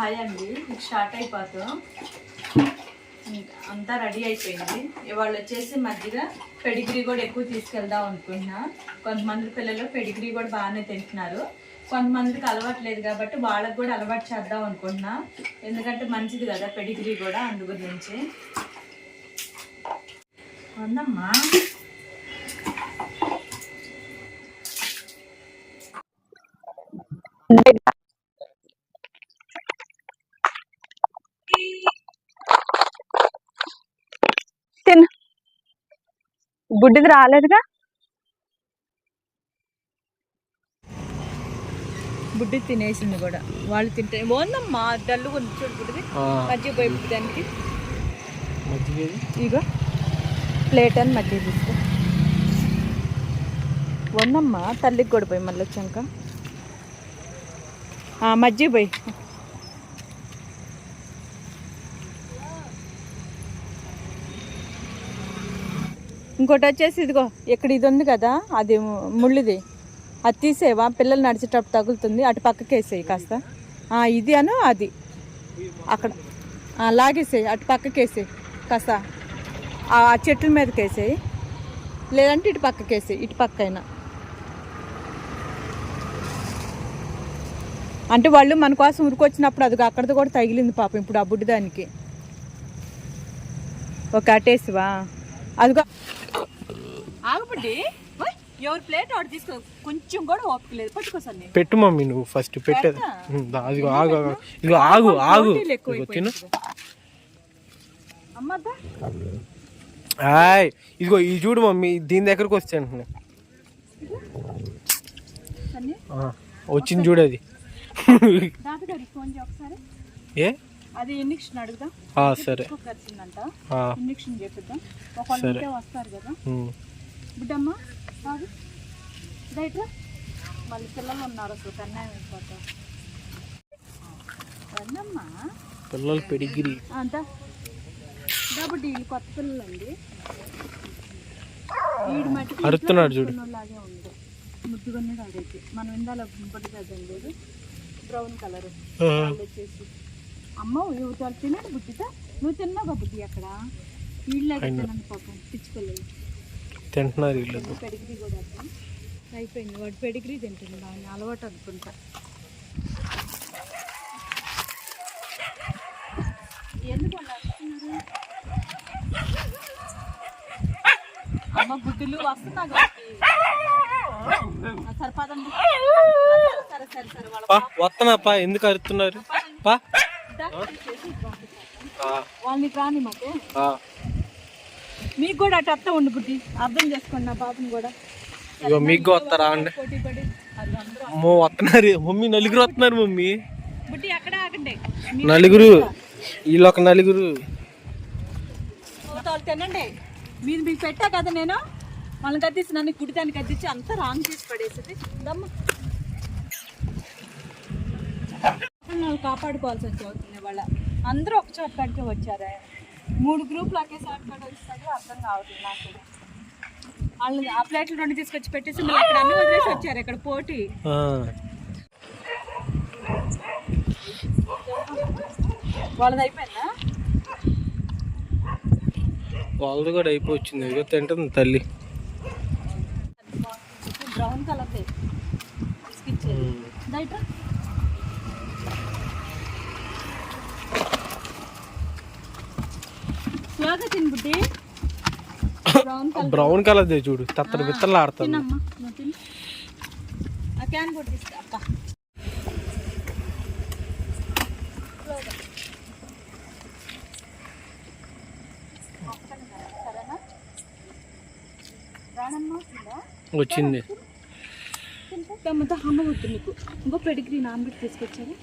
Hi అండి. మీకు start అయిపోతాం. అంతా రెడీ అయిపోయింది. ఇవాళ వచ్చేసి మధ్యగ పెడిగ్రీ కూడా ఎక్కువ తీసుకెళ్దాం అనుకుంటున్నా. కొంతమంది పిల్లలు పెడిగ్రీ కూడా బాగానే తింటున్నారు. కొంతమందికి అలవాటు లేదు కాబట్టి వాళ్ళకి కూడా అలవాటు చేద్దాం అనుకుంటున్నా. ఎందుకంటే మంచిది కదా పెడిగ్రీ కూడా అందు గురించి. ఉందమ్మా తిను బుడ్డిది రాలేదుగా? బుడ్డి తినేసింది కూడా. వాళ్ళు తింటే బాగుందమ్మా డల్లు ఉంది చూడు బుడ్డిది. మధ్య పోయి దానికి. ఇగో ప్లేట్ అని మధ్య తీసుకో. వందమ్మా తల్లికి కూడా పోయి మళ్ళీ వచ్చాక మధ్య పోయి. ఇంకోటి వచ్చేసి ఇదిగో ఇక్కడ ఇది ఉంది కదా అది ముళ్ళుది. అది తీసేవా? పిల్లలు నడిచేటప్పుడు తగులుతుంది అటు పక్కకి వేసేయి కాస్త ఇది అను అది. అక్కడ. లాగేసేయి అటు పక్కకి వేసేయి కాస్త. ఆ చెట్ల మీదకి వేసేయి లేదంటే ఇటు పక్కకి వేసేయి ఇటు పక్క అయినా అంటే వాళ్ళు మన కోసం ఉరికొచ్చినప్పుడు అది అక్కడిది కూడా తగిలింది పాపం ఇప్పుడు ఆ బుడ్డి దానికి ఒక అటేసివా? అదిగో. ఓయ్, ఎవరి ప్లేట్ ఆర్డర్ తీసుకో. కొంచెం కూడా ఓపిక లేదు. పట్టుకోసండి పెట్టు మమ్మీ నువ్వు ఫస్ట్ పెట్టేది. ఆగు ఆగు. ఇదిగో ఆగు ఆగు. తిను. ఎక్కువైపోయింది. అమ్మద్దా ఆయ్ ఇదిగో ఈ చూడు మమ్మీ దీని దగ్గరకు వస్తే అంటున్నా. వచ్చింది చూడు అది. ఏ? అది ఇంజక్షన్ అడుగుదాం. సరే. ఇంజక్షన్ చేపిద్దాం. వస్తారు కదా. బిడ్డమ్మ కాదు రైట్ మళ్ళీ పిల్లలు ఉన్నారు అసలు కన్యాయం అయిపోతాం. రండమ్మా. పిల్లలు పెడిగిరి. అంతా. కాబట్టి వీళ్ళు కొత్త పిల్లలు అండి వీడి మట్టి అరుస్తున్నాడు చూడు. లాగే ఉంది ముద్దుగానే అదైతే. మనం ఇందాల బుడ్డి కదండి లేదు బ్రౌన్ కలర్. వచ్చేసి. అమ్మ యువతలు తిన్నాడు బుద్ధితో? నువ్వు తిన్నావు బుద్ధి అక్కడ? వీళ్ళకి తిన్నాను పాపం పిచ్చుకోలేదు తింటున్నారు వీళ్ళు పెడిగ్రీ కూడా అయిపోయింది. వాడు పెడిగ్రీ తింటుంది. బాగా అలవాటు అనుకుంటా? అమ్మ గుడ్డులు వస్తున్నా వస్తున్నా పా ఎందుకు అరుతున్నారు? పా. వాళ్ళని రాని మాకు. మీకు కూడా అటు అత్త ఉండు బుద్ధి. అర్థం చేసుకోండి నా పాపం కూడా. ఇగో మీకు వస్తారా అండి పోటీ పడి అది అందరూ అమ్మో వస్తున్నారు. మమ్మీ నలుగురు వస్తున్నారు మమ్మీ. బుద్ధి అక్కడ ఆగండి. నలుగురు. వీళ్ళు ఒక నలుగురు. తినండి. మీరు మీకు పెట్టా కదా నేను? వాళ్ళని కత్తిసి నన్ను కుడితానికి కత్తించి అంతా రాంగ్ చేసి పడేసింది. దమ్మ. వాళ్ళు కాపాడుకోవాల్సి వచ్చి అవుతుంది వాళ్ళ. అందరూ ఒక చోట కాడికే వచ్చారా? మూడు గ్రూపులు ఒకేసారి కాడ వస్తాయో అర్థం కావట్లేదు నాకు. వాళ్ళు ఆ ప్లేట్లు రెండు తీసుకొచ్చి పెట్టేసి మళ్ళీ అక్కడ అన్ని వదిలేసి వచ్చారు ఇక్కడ పోటీ. వాళ్ళది అయిపోయిందా? వాళ్ళది కూడా అయిపోవచ్చింది. ఇక తింటుంది తల్లి. బ్రౌన్ కలర్దే. బ్రౌన్ కలర్ దే చూడు తత్తర బిత్తలు ఆడుతుంది ఆ క్యాన్ కూడా తీసుకు అక్క? వచ్చింది. అమ్మ నీకు. ఇంకో పెడిగ్రీ నానబెట్టి తీసుకొచ్చారు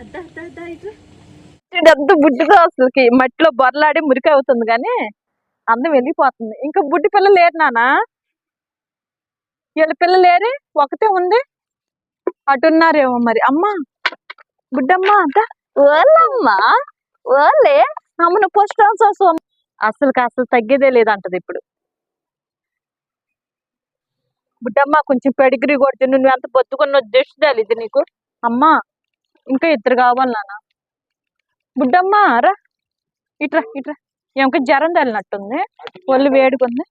అద్దా అద్దా అద్దా ఇట్లా డబ్బు బుడ్డితో అసలుకి మట్టిలో బొరలాడి మురికి అవుతుంది కానీ అందం వెళ్ళిపోతుంది. ఇంకా బుడ్డి పిల్ల లేరు నానా? వీళ్ళ పిల్ల లేరే? ఒకతే ఉంది? అటున్నారేమో మరి. అమ్మ బుడ్డమ్మ అంతా ఓలమ్మా ఓలే. అమ్మను పోస్ట్ ట్రాన్స్ఫర్ అసలు అసలు తగ్గేదే లేదంటది ఇప్పుడు. బుడ్డమ్మ కొంచెం పెడిగిరి కొడుతు నువ్వు ఎంత బొత్తుకున్న దిష్టాలి ఇది నీకు. అమ్మా ఇంకా ఇద్దరు కావాలి నాన్న. బుడ్డమ్మ రా. ఇట్రా ఇట్రా. ఏమక జ్వరం తల్లినట్టుంది ఒళ్ళు వేడుకుంది.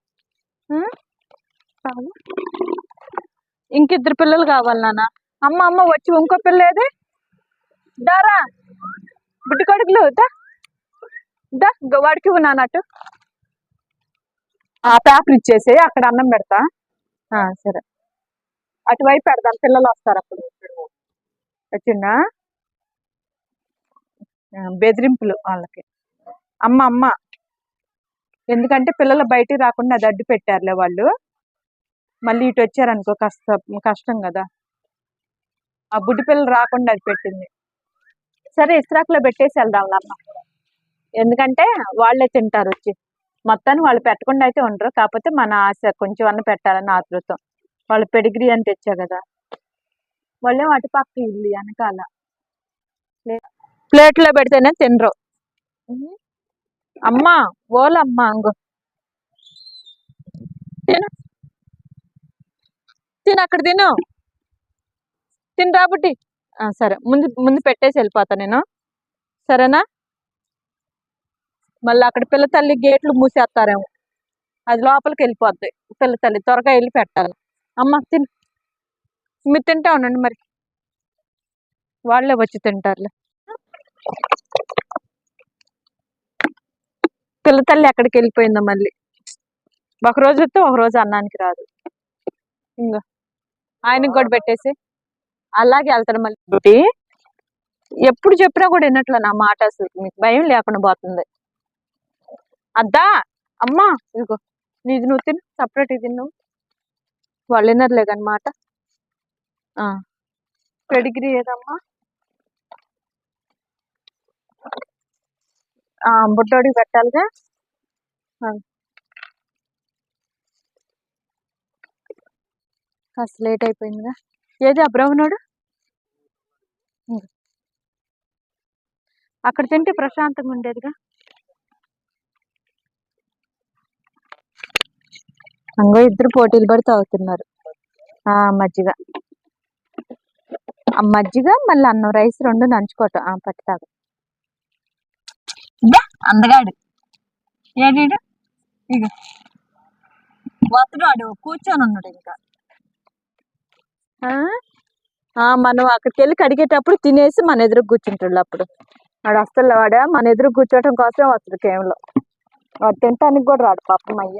ఇంకిద్దరు పిల్లలు కావాలి నాన్న. అమ్మ అమ్మ వచ్చి ఇంకో పిల్ల ఏది? దారా బుడ్డి కొడుకులు దా. వాడికి ఉన్నానట్టు ఆ పేపర్ ఇచ్చేసి అక్కడ అన్నం పెడతా. సరే. అటువైపు పెడదాం. పిల్లలు వస్తారు అప్పుడు. వచ్చిందా? బెదిరింపులు వాళ్ళకి. అమ్మ అమ్మ. ఎందుకంటే పిల్లలు బయటికి రాకుండా అది అడ్డు పెట్టారులే వాళ్ళు. మళ్ళీ ఇటు వచ్చారనుకో కష్ట కష్టం కదా. ఆ బుడ్డి పిల్లలు రాకుండా అది పెట్టింది. సరే ఇస్త్రాకులో పెట్టేసి వెళ్దాం అమ్మ. ఎందుకంటే వాళ్ళే తింటారు వచ్చి. మొత్తాన్ని వాళ్ళు పెట్టకుండా అయితే ఉండరు. కాకపోతే మన ఆశ కొంచెం అన్న పెట్టాలని ఆతృతం వాళ్ళు పెడిగ్రీ అని తెచ్చా కదా. వాళ్ళేం అటుపక్క ఇల్లు వెనకాల. ప్లేట్లో పెడితేనే తినరు. అమ్మా ఓలమ్మా అంగు. తిను. తిను అక్కడ తిను. తిను రాబుట్టి సరే. ముందు ముందు పెట్టేసి వెళ్ళిపోతా నేను. సరేనా? మళ్ళీ అక్కడ పిల్ల తల్లి గేట్లు మూసేస్తారేమో. అది లోపలికి వెళ్ళిపోద్ది పిల్ల తల్లి. త్వరగా వెళ్ళి పెట్టాలి. అమ్మ తిను. మీరు తింటా ఉండండి మరి. వాళ్ళే వచ్చి తింటారులే. పిల్ల తల్లి ఎక్కడికి వెళ్ళిపోయిందో మళ్ళీ. ఒక రోజు వస్తే ఒక రోజు అన్నానికి రాదు. ఇంకా ఆయనకి కూడా పెట్టేసి అలాగే వెళ్తాడు మళ్ళీ. ఎప్పుడు చెప్పినా కూడా వినట్లే నా మాట అసలు. మీకు భయం లేకుండా పోతుంది. అద్దా అమ్మా ఇదిగో నీది నువ్వు తిను సపరేట్ ఇది నువ్వు. వాళ్ళు వినర్లే కానీ మాట. పెడిగ్రీ ఏదమ్మా? ఆ, బుడ్డోడికి పెట్టాలిగా? కాస్త లేట్ అయిపోయిందిగా. ఏది అబ్రహ్మణుడు? అక్కడ తింటే ప్రశాంతంగా ఉండేదిగా. అంగో ఇద్దరు పోటీలు పడి తాగుతున్నారు. ఆ మజ్జిగ. ఆ మజ్జిగ మళ్ళీ అన్నం రైస్ రెండు నంచుకోవటం ఆ పట్టి తాగు. అందగాడు. ఏడీడు ఇక వస్తున్నాడు కూర్చొని ఉన్నాడు ఇంకా. ఆ? ఆ, మనం అక్కడికి వెళ్ళి కడిగేటప్పుడు తినేసి మన ఎదురు కూర్చుంటాడు అప్పుడు. వాడు అసలు వాడ? మన ఎదురు కూర్చోవటం కోసం వస్తుంది కేవలం. వాడు తినటానికి కూడా రాడు పాపం అయ్య.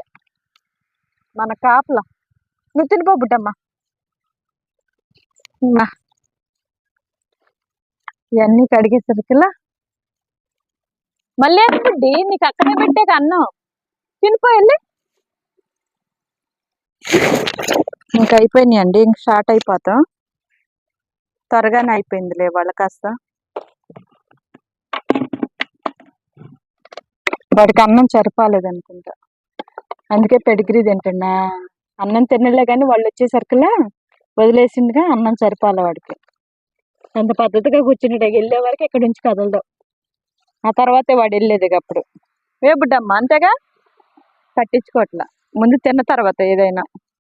మన కాపలా. నువ్వు తినిపో బుట్టమ్మా ఉమ్మా. ఇవన్నీ కడిగేసరికిలా మళ్ళీ బుడ్డి? నీకు అక్కడే పెట్టే అన్నం తినిపో వెళ్ళి. ఇంకా అయిపోయినాయండి ఇంక స్టార్ట్ అయిపోతాం. త్వరగానే అయిపోయిందిలే వాళ్ళ కాస్త. వాడికి అన్నం సరిపోలేదు అనుకుంటా అందుకే పెడిగిరి తింటున్నా. అన్నం తినలే కానీ వాళ్ళు వచ్చేసరికిలా వదిలేసిందిగా అన్నం సరిపోలే వాడికి. ఎంత పద్ధతిగా కూర్చున్నాడు వెళ్ళే వరకు ఇక్కడ నుంచి కదలదు ఆ తర్వాతే వాడు వెళ్ళేది అప్పుడు. ఏ బుడ్డమ్మ అంతేగా? పట్టించుకోవట్లా ముందు తిన్న తర్వాత ఏదైనా.